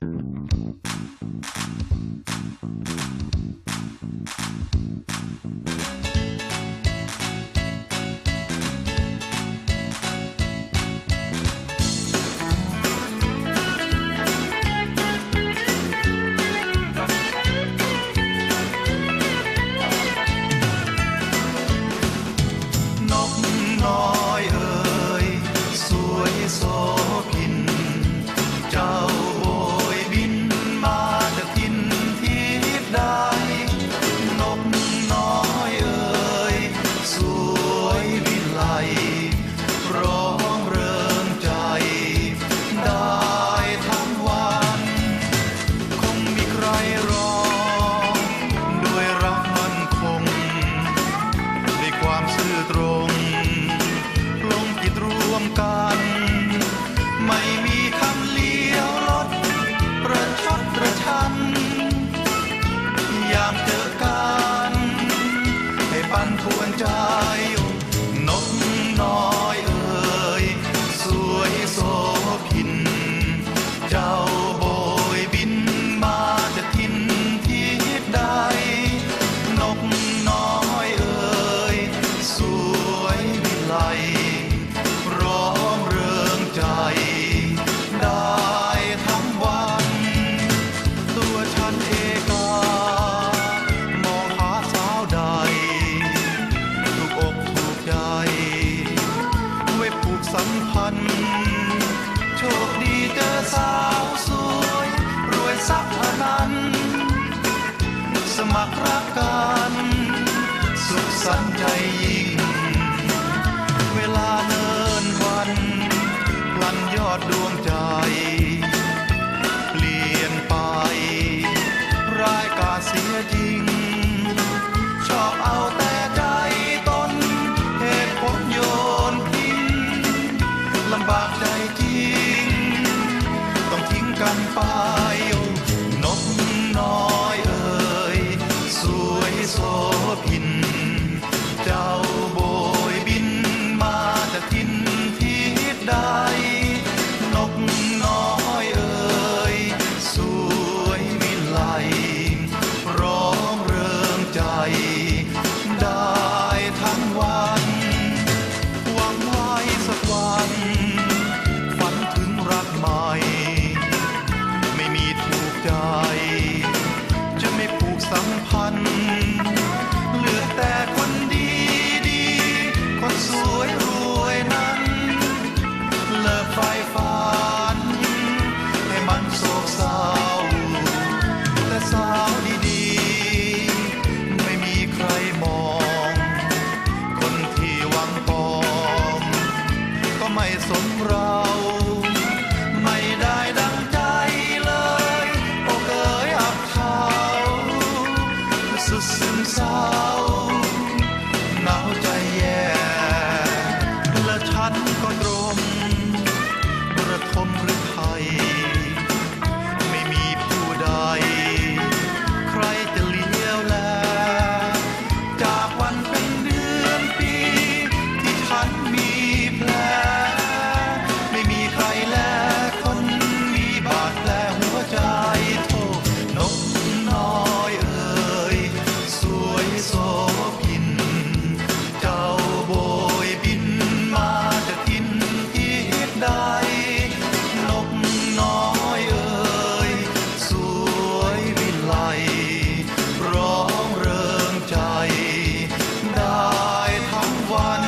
Thank you. างเจอกัน ให้ปันทวนใจัน โชคดีเจอสาวสวย รวยสักพนัน สมัครรักกัน สุขสันต์ใจยิ่ง heart. เราไม่ได้ดังใจเลยโอเอ๋ยับเขาสุดนส้า one